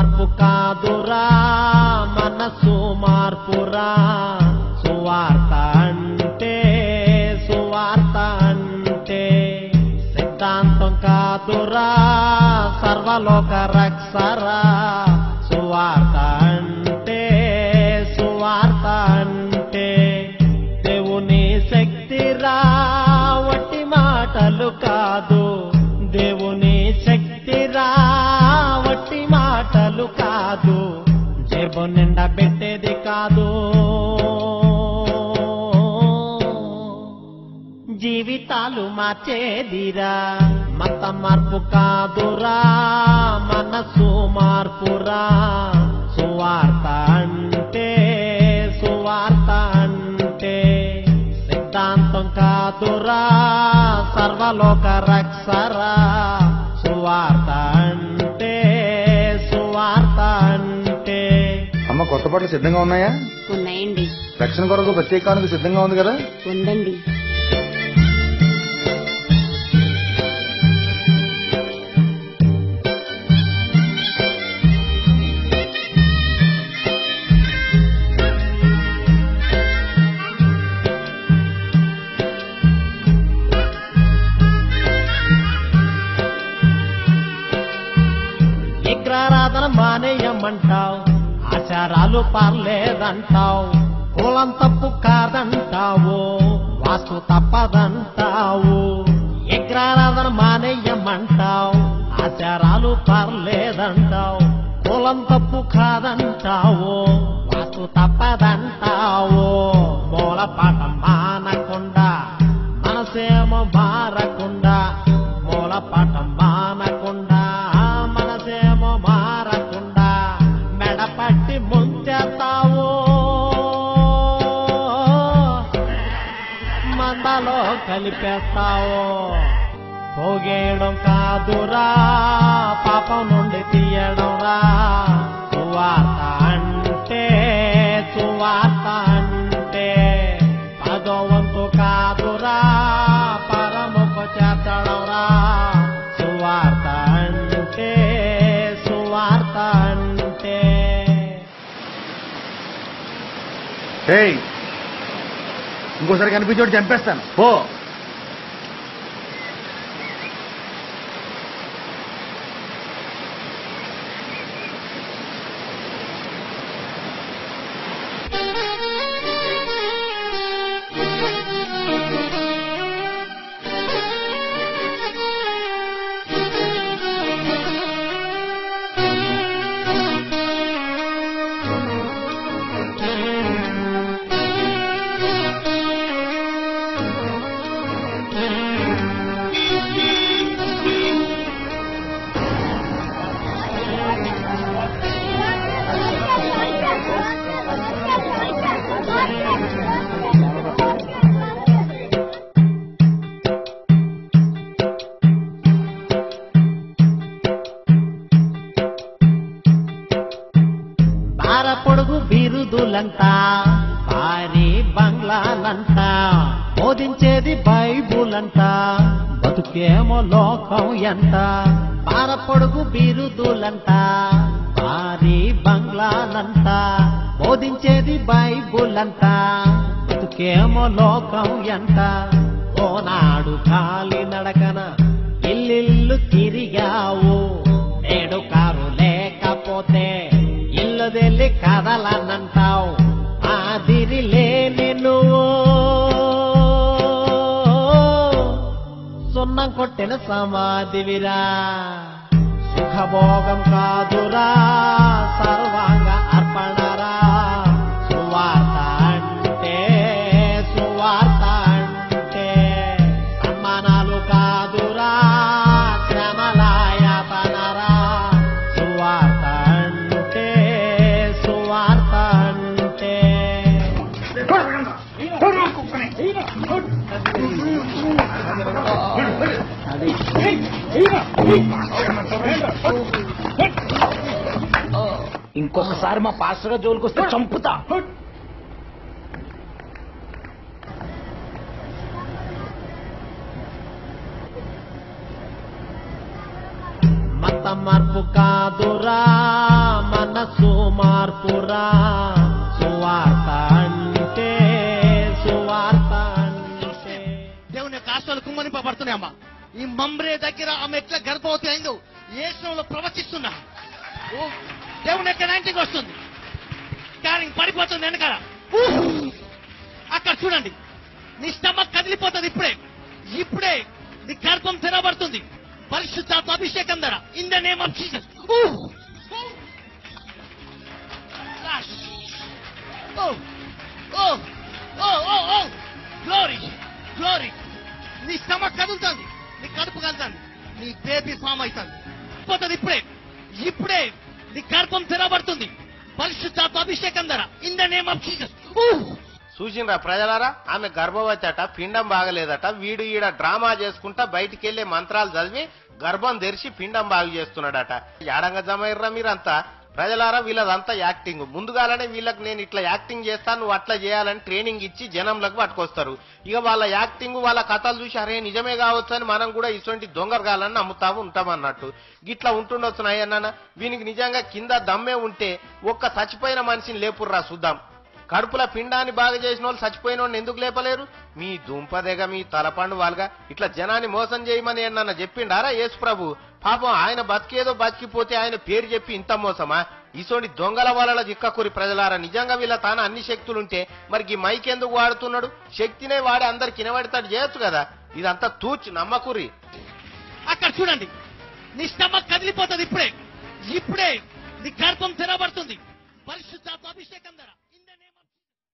మార్పు కాదురా మనసు మార్పురా. సువార్త అంటే సువార్త అంటే సిద్ధాంతం కాదురా సర్వలోక రక్షరా. సువార్త నిండబెట్టేది కాదు. జీవితాలు మార్చేదిరా. మత మార్పు కాదురా మనసు మార్పురా. సువార్త అంటే సువార్త అంటే సిద్ధాంతం కాదురా సర్వలోక రక్షరా. సువార్త కొత్త బట్టలు సిద్ధంగా ఉన్నాయా? ఉన్నాయండి. రక్షణ కొరకు ప్రత్యేకానికి సిద్ధంగా ఉంది కదా? ఉందండి. మానేయమంటావు. నేరాలు పర్లేదంటావు. కులం తప్పు కాదంటావు. వాస్తు తప్పదంటావు. ఎగ్రారాధన మానేయమంటావు. ఆచారాలు పర్లేదంటావు. కులం తప్పు కాదంటావు. వాస్తు తప్పదంటావు. మూల పాఠం కలిపేస్తావో? పోగేయడం కాదురా పాపం నుండి తీయడం రా సువార్త అంటే సువార్త అంటే పదవంతు కాదురా పరముకు చేర్చడం రా సువార్త అంటే సువార్త అంటే ఏయ్ ఇంకోసారి కనిపించోటి చంపేస్తాను. పో. బైబులంతా పారి బంగ్లాలంతా బోధించేది బైబులంతా బతుకేమో లోకం ఎంత పార పొడుగు బిరుదులంతా పారి బంగ్లాలంతా బోధించేది బైబులంతా బతుకేమో లోకం ఎంత. ఓనాడు కాలి నడకన ఇల్లిల్లు తిరిగావు నేడు కారు లేకపోతే ఇల్లు తెల్లి కదలన్న అన్నం కొట్టిన సమాధివిరా. సుఖభోగం కాదురా సర్వాంగ అర్పణరా. సువార్త అంటే సువార్త అంటే సన్మానాలు కాదురా శ్రమలాయతనరా సువార్త అంటే సువార్త అంటే. ఇంకొకసారి మా పాస్టర్ జోలికి వస్తే చంపుతా. మత మార్పు కాదురా మనసు మార్పురా. ఆత్మ అమ్మా. ఈ మమ్రే దగ్గర ఆమె ఎట్లా గర్భవతి అయిందో శ్రమంలో ప్రవచిస్తున్నా. ఓ దేవుని యొక్క నైన్టీకి వస్తుంది. కానీ పడిపోతుంది వెనకాల. అక్కడ చూడండి. నీ స్టమక్ కదిలిపోతుంది ఇప్పుడే. ఇప్పుడే నీ గర్భం తెరబడుతుంది పరిశుద్ధాత్మ అభిషేకం ధర. In the name of Jesus oh. Oh oh oh glory glory నీ స్టమక్ కదులుతుంది నీ కడుపు కదులుతుంది నీ బేబీ ఫామ్ అవుతుంది. పోతుంది ఇప్పుడే ఇప్పుడే నీ గర్భం తెరబడుతుంది పరిశుద్ధాత్మ అభిషేకం ధర in the name of Jesus చూసిండ్రా ప్రజలారా? ఆమె గర్భవతి అట పిండం బాగలేదట వీడు ఈడ డ్రామా చేసుకుంటా బయటికి వెళ్ళే మంత్రాలు చదివి గర్భం తెరిచి పిండం బాగు చేస్తున్నాడట. యాడంగా జమైర్రా మీరంతా ప్రజలారా వీళ్ళదంతా యాక్టింగ్. ముందుగాలనే వీళ్ళకి నేను ఇట్లా యాక్టింగ్ చేస్తాను నువ్వు అట్లా చేయాలని ట్రైనింగ్ ఇచ్చి జనంలకు పట్టుకొస్తారు. ఇక వాళ్ళ యాక్టింగ్ వాళ్ళ కథలు చూసి అరే నిజమే కావచ్చు అని మనం కూడా ఇటువంటి దొంగరగాలని నమ్ముతా ఉంటాం అన్నట్టు. గిట్లా ఉంటుండొచ్చు నాయన్న వీనికి నిజంగా కింద దమ్మే ఉంటే ఒక్క చచ్చిపోయిన మనిషిని లేపుర్రా చూద్దాం. కడుపుల పిండాన్ని బాగా చేసిన వాళ్ళు చచ్చిపోయిన వాళ్ళని ఎందుకు లేపలేరు? మీ దుంపదెగ మీ తలపండు వాళ్ళగా. ఇట్లా జనాన్ని మోసం చేయమని నన్ను చెప్పిండారా యేసు ప్రభు? పాపం ఆయన బతికేదో బతికిపోతే ఆయన పేరు చెప్పి ఇంత మోసమా? ఇసోటి దొంగల వలల చిక్కకూరి ప్రజలారా. నిజంగా వీళ్ళ తాన అన్ని శక్తులుంటే మరి ఈ మైక్ ఎందుకు వాడుతున్నాడు? శక్తినే వాడి అందరికి వినబడతాడు చేయొచ్చు కదా? ఇదంతా తూచి నమ్మకూరి. అక్కడ చూడండి. నీ స్టమక్ కదిలిపోతుంది ఇప్పుడే. ఇప్పుడే. నీ గర్భం తెరబడుతుంది పరిశుద్ధాత్మ అభిషేకం ధర.